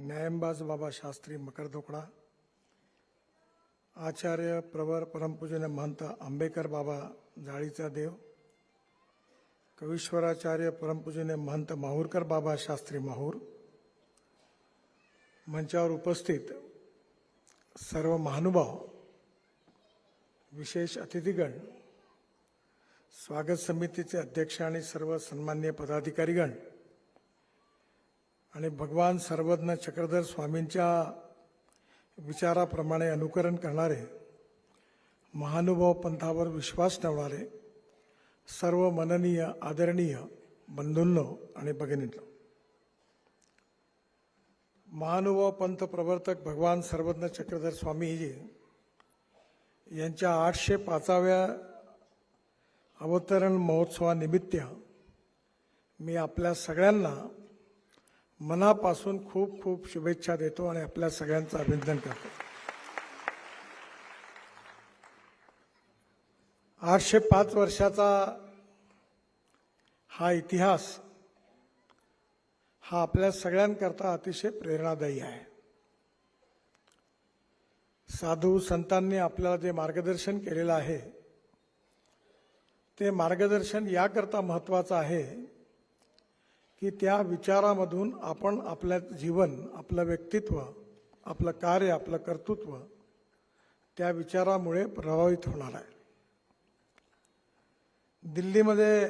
न्यायंबाज बाबा शास्त्री मकरदोकडा आचार्य प्रवर परमपूजन महंत आंबेकर बाबा जाळीचा देव कवीश्वराचार्य परमपूजन महंत माहूरकर बाबा शास्त्री माहूर मंचावर उपस्थित सर्व महानुभाव विशेष अतिथीगण स्वागत समितीचे अध्यक्ष आणि सर्व सन्मान्य पदाधिकारीगण आणि भगवान सर्वज्ञ चक्रधर स्वामींच्या विचाराप्रमाणे अनुकरण करणारे महानुभाव पंथावर विश्वास ठेवणारे सर्व मननीय आदरणीय बंधूंनो आणि भगिनींनो. महानुभाव पंथ प्रवर्तक भगवान सर्वज्ञ चक्रधर स्वामीजी यांच्या आठशे पाचाव्या अवतरण महोत्सवानिमित्त मी आपल्या सगळ्यांना मनापासून खूप खूप शुभेच्छा देतो आणि आपल्या सगळ्यांचं अभिनंदन करतो. आठशे पाच वर्षाचा हा इतिहास हा आपल्या सगळ्यांकरता अतिशय प्रेरणादायी आहे. साधू संतांनी आपल्याला जे मार्गदर्शन केलेलं आहे ते मार्गदर्शन याकरता महत्वाचं आहे की त्या विचारामधून आपण आपलं जीवन आपलं व्यक्तित्व आपलं कार्य आपलं कर्तृत्व त्या विचारामुळे प्रभावित होणार आहे. दिल्लीमध्ये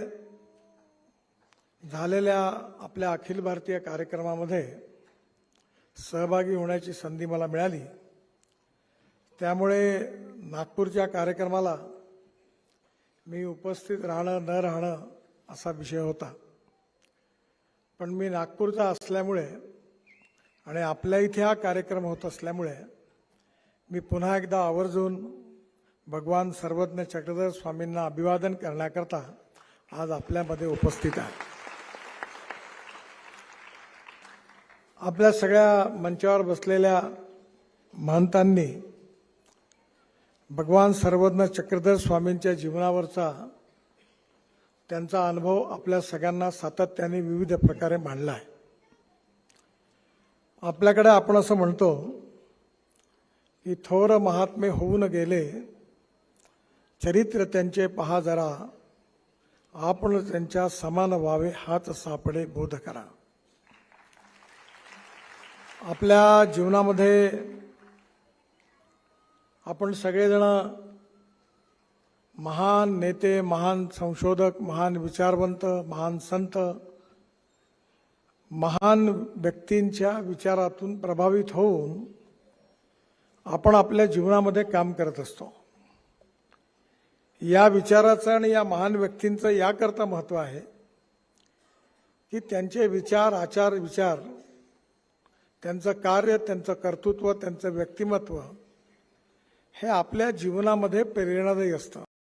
झालेल्या आपल्या अखिल भारतीय कार्यक्रमामध्ये सहभागी होण्याची संधी मला मिळाली. त्यामुळे नागपूरच्या कार्यक्रमाला मी उपस्थित राहणं न राहणं असा विषय होता. पण मी नागपूरचा असल्यामुळे आणि आपल्या इथे हा कार्यक्रम होत असल्यामुळे मी पुन्हा एकदा आवर्जून भगवान सर्वज्ञ चक्रधर स्वामींना अभिवादन करण्याकरता आज आपल्यामध्ये उपस्थित आहे. आपल्या सगळ्या मंचावर बसलेल्या महंतांनी भगवान सर्वज्ञ चक्रधर स्वामींच्या जीवनावरचा त्यांचा अनुभव आपल्या सगळ्यांना सातत्याने विविध प्रकारे मांडला आहे. आपल्याकडे आपण असं म्हणतो की थोर महात्मे होऊन गेले चरित्र त्यांचे पहा जरा आपण त्यांच्या समान व्हावे हाच सापडे बोध करा. आपल्या जीवनामध्ये आपण सगळेजण महान नेते महान संशोधक महान विचारवंत महान संत महान व्यक्तींच्या विचारातून प्रभावित होऊन आपण आपल्या जीवनामध्ये काम करत असतो. या विचाराचं आणि या महान व्यक्तींचं याकरता महत्त्व आहे की त्यांचे विचार आचार विचार त्यांचं कार्य त्यांचं कर्तृत्व त्यांचं व्यक्तिमत्व हे आपल्या जीवनामध्ये प्रेरणादायी असतं.